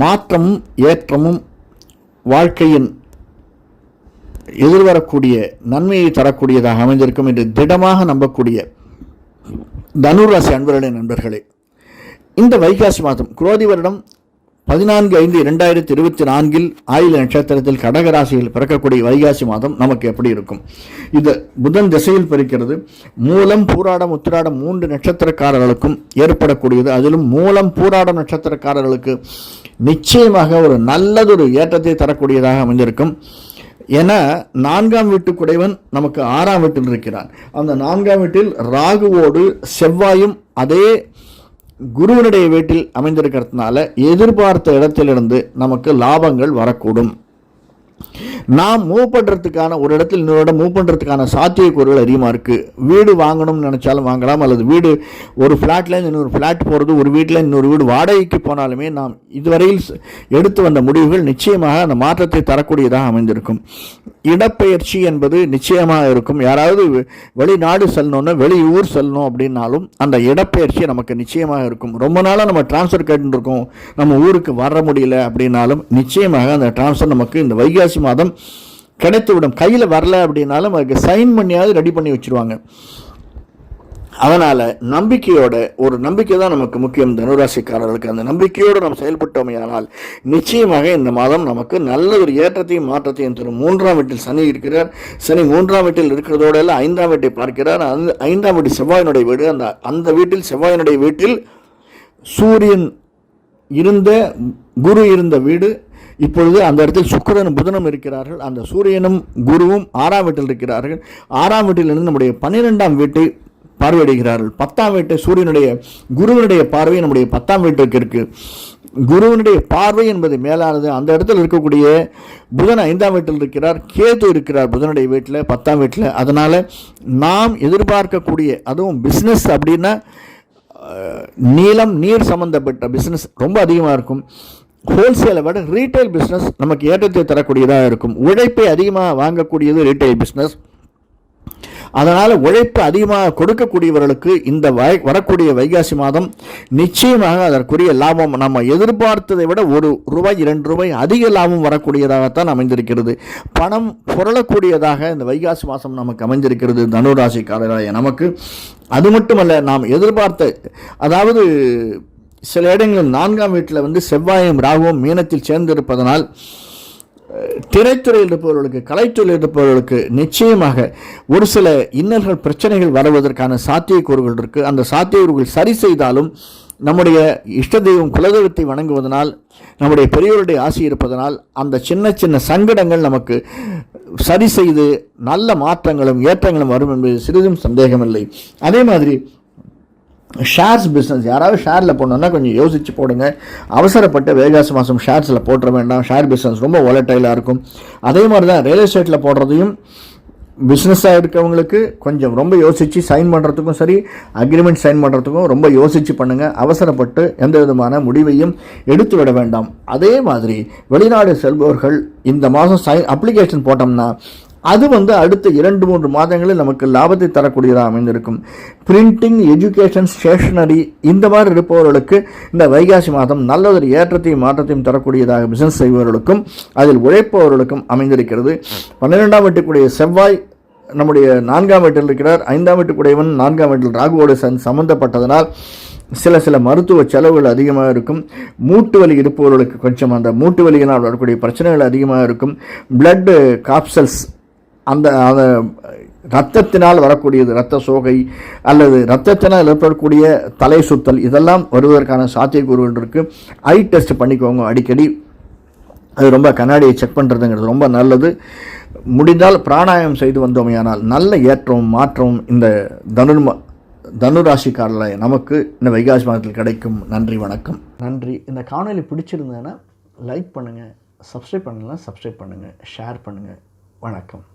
மாற்றமும் ஏற்றமும் வாழ்க்கையின் எதிர்வரக்கூடிய நன்மையை தரக்கூடியதாக அமைந்திருக்கும் என்று திடமாக நம்பக்கூடிய தனுராசி அன்பர்களே நண்பர்களே. இந்த வைகாசி மாதம் குரோதி வருடம் பதினான்கு ஐந்து இரண்டாயிரத்தி இருபத்தி நான்கில் ஆயுள நட்சத்திரத்தில் கடகராசியில் பிறக்கக்கூடிய வைகாசி மாதம் நமக்கு எப்படி இருக்கும்? இது புதன் திசையில் பிறக்கிறது. மூலம் பூராடம் உத்திராடம் மூன்று நட்சத்திரக்காரர்களுக்கும் ஏற்படக்கூடியது. அதிலும் மூலம் பூராடம் நட்சத்திரக்காரர்களுக்கு நிச்சயமாக ஒரு நல்லதொரு ஏற்றத்தை தரக்கூடியதாக அமைந்திருக்கும். என நான்காம் வீட்டுக்குடைவன் நமக்கு ஆறாம் வீட்டில் இருக்கிறான். அந்த நான்காம் வீட்டில் ராகுவோடு செவ்வாயும் அதே குருவனுடைய வீட்டில் அமைந்திருக்கிறதுனால எதிர்பார்த்த இடத்திலிருந்து நமக்கு லாபங்கள் வரக்கூடும். நாம் மூவ் பண்ணுறதுக்கான ஒரு இடத்துல இன்னொரு இடம் மூவ் பண்ணுறதுக்கான சாத்தியக்கூறுகள் அதிகமாக இருக்குது வீடு வாங்கணும்னு நினச்சாலும் வாங்கலாம் அல்லது வீடு ஒரு ஃப்ளாட்லேருந்து இன்னொரு ஃப்ளாட் போகிறது ஒரு வீட்டில் இன்னொரு வீடு வாடகைக்கு போனாலுமே நாம் இதுவரையில் எடுத்து வந்த முடிவுகள் நிச்சயமாக அந்த மாற்றத்தை தரக்கூடியதாக அமைந்திருக்கும். இடப்பெயர்ச்சி என்பது நிச்சயமாக இருக்கும். யாராவது வெ- வெளிநாடு செல்லணும்னா வெளியூர் செல்லணும் அப்படின்னாலும் அந்த இடப்பெயர்ச்சி நமக்கு நிச்சயமாக இருக்கும். ரொம்ப நாளாக நம்ம டிரான்ஸ்ஃபர் கேட்டுருக்கோம் நம்ம ஊருக்கு வர முடியல அப்படின்னாலும் நிச்சயமாக அந்த டிரான்ஸ்ஃபர் நமக்கு இந்த வைகாசி மாதம் கிடைத்துவிடும். கையில் வரல அப்படின்னாலும் அதுக்கு சைன் பண்ணியாவது ரெடி பண்ணி வச்சிருவாங்க. அதனால் நம்பிக்கையோட ஒரு நம்பிக்கை தான் நமக்கு முக்கியம். தனுராசிக்காரர்களுக்கு அந்த நம்பிக்கையோடு நாம் செயல்பட்டோமையானால் நிச்சயமாக இந்த மாதம் நமக்கு நல்ல ஒரு ஏற்றத்தையும் மாற்றத்தையும் தரும். மூன்றாம் வீட்டில் சனி இருக்கிறார். சனி மூன்றாம் வீட்டில் இருக்கிறதோடு எல்லாம் ஐந்தாம் வீட்டை பார்க்கிறார். அந்த ஐந்தாம் வீட்டு செவ்வாயினுடைய வீடு. அந்த அந்த வீட்டில் செவ்வாயினுடைய வீட்டில் சூரியன் இருந்த குரு இருந்த வீடு இப்பொழுது அந்த இடத்தில் சுக்கிரனும் புதனும் இருக்கிறார்கள். அந்த சூரியனும் குருவும் ஆறாம் வீட்டில் இருக்கிறார்கள். ஆறாம் வீட்டிலிருந்து நம்முடைய பன்னிரெண்டாம் வீட்டை பார்வையிடுகிறார்கள். பத்தாம் வீட்டை சூரியனுடைய குருவினுடைய பார்வை நம்முடைய பத்தாம் வீட்டுக்கு இருக்குது குருவினுடைய பார்வை என்பது மேலானது. அந்த இடத்துல இருக்கக்கூடிய புதன் ஐந்தாம் வீட்டில் இருக்கிறார். கேது இருக்கிறார் புதனுடைய வீட்டில் பத்தாம் வீட்டில். அதனால் நாம் எதிர்பார்க்கக்கூடிய அதுவும் பிஸ்னஸ் அப்படின்னா நீளம் நீர் சம்மந்தப்பட்ட பிஸ்னஸ் ரொம்ப அதிகமாக இருக்கும். ஹோல்சேலை விட ரீட்டைல் பிஸ்னஸ் நமக்கு ஏற்றத்தை தரக்கூடியதாக இருக்கும். உழைப்பை அதிகமாக வாங்கக்கூடியது ரீட்டைல் பிஸ்னஸ் அதனால் உழைப்பு அதிகமாக கொடுக்கக்கூடியவர்களுக்கு இந்த வை வரக்கூடிய வைகாசி மாதம் நிச்சயமாக அதற்குரிய லாபம். நம்ம எதிர்பார்த்ததை விட ஒரு ரூபாய் இரண்டு ரூபாய் அதிக லாபம் வரக்கூடியதாகத்தான் அமைந்திருக்கிறது. பணம் புரளக்கூடியதாக இந்த வைகாசி மாதம் நமக்கு அமைந்திருக்கிறது தனுராசிக்காரர்களாய நமக்கு. அது மட்டுமல்ல நாம் எதிர்பார்த்த அதாவது சில இடங்களில் நான்காம் வீட்டில் வந்து செவ்வாயும் ராகுவும் மீனத்தில் சேர்ந்திருப்பதனால் திரைத்துறையில் இருப்பவர்களுக்கு கலைத்துறையில் இருப்பவர்களுக்கு நிச்சயமாக ஒரு சில இன்னல்கள் பிரச்சனைகள் வருவதற்கான சாத்தியக்கூறுகள் இருக்குது அந்த சாத்தியக்கூறுகள் சரி செய்தாலும் நம்முடைய இஷ்ட தெய்வம் குலதெய்வத்தை வணங்குவதனால் நம்முடைய பெரியோருடைய ஆசை இருப்பதனால் அந்த சின்ன சின்ன சங்கடங்கள் நமக்கு சரி செய்து நல்ல மாற்றங்களும் ஏற்றங்களும் வரும் என்பது சிறிதும் சந்தேகமில்லை. அதே மாதிரி ஷேர்ஸ் பிஸ்னஸ் யாராவது ஷேரில் போடணுன்னா கொஞ்சம் யோசித்து போடுங்க. அவசரப்பட்டு வேகாசு மாதம் ஷேர்ஸில் போட்டுற வேண்டாம். ஷேர் பிஸ்னஸ் ரொம்ப ஒலட்டைலாக இருக்கும். அதே மாதிரி தான் ரியல் எஸ்டேட்டில் போடுறதையும் பிஸ்னஸாக இருக்கவங்களுக்கு கொஞ்சம் ரொம்ப யோசித்து சைன் பண்ணுறதுக்கும் சரி அக்ரிமெண்ட் சைன் பண்ணுறதுக்கும் ரொம்ப யோசித்து பண்ணுங்கள் அவசரப்பட்டு எந்த விதமான முடிவையும் எடுத்து விட வேண்டாம். அதே மாதிரி வெளிநாடு செல்பவர்கள் இந்த மாதம் சைன் அப்ளிகேஷன் போட்டோம்னா அது வந்து அடுத்த இரண்டு மூன்று மாதங்களில் நமக்கு லாபத்தை தரக்கூடியதாக அமைந்திருக்கும். பிரிண்டிங் எஜுகேஷன் ஸ்டேஷனரி இந்த மாதிரி இருப்பவர்களுக்கு இந்த வைகாசி மாதம் நல்லதொரு ஏற்றத்தையும் மாற்றத்தையும் தரக்கூடியதாக பிசினஸ் செய்பவர்களுக்கும் அதில் உழைப்பவர்களுக்கும் அமைந்திருக்கிறது. பன்னிரெண்டாம் வீட்டுக்குடைய செவ்வாய் நம்முடைய நான்காம் வீட்டில் இருக்கிறார். ஐந்தாம் வீட்டுக்குடையவன் நான்காம் வீட்டில் ராகுவோடு சன் சம்மந்தப்பட்டதனால் சில சில மருத்துவ செலவுகள் அதிகமாக இருக்கும். மூட்டு வலி இருப்பவர்களுக்கு கொஞ்சம் அந்த மூட்டு வலியினால் வரக்கூடிய பிரச்சனைகள் அதிகமாக இருக்கும். பிளட்டு காப்சல்ஸ் அந்த அந்த ரத்தத்தினால் வரக்கூடியது இரத்த சோகை அல்லது இரத்தத்தினால் ஏற்படக்கூடிய தலை சுத்தல் இதெல்லாம் வருவதற்கான சாத்தியக்கூறுகள் இருக்குது ஐ டெஸ்ட் பண்ணிக்கோங்க அடிக்கடி. அது ரொம்ப கண்ணாடியை செக் பண்ணுறதுங்கிறது ரொம்ப நல்லது. முடிந்தால் பிராணாயம் செய்து வந்தோமையானால் நல்ல ஏற்றம் மாற்றம் இந்த தனுர்ம தனுராசிக்காரில் நமக்கு இந்த வைகாசி மாதத்தில் கிடைக்கும். நன்றி வணக்கம். நன்றி. இந்த காணொலி பிடிச்சிருந்தேன்னா லைக் பண்ணுங்கள் சப்ஸ்கிரைப் பண்ணலாம் சப்ஸ்கிரைப் பண்ணுங்கள் ஷேர் பண்ணுங்கள் வணக்கம்.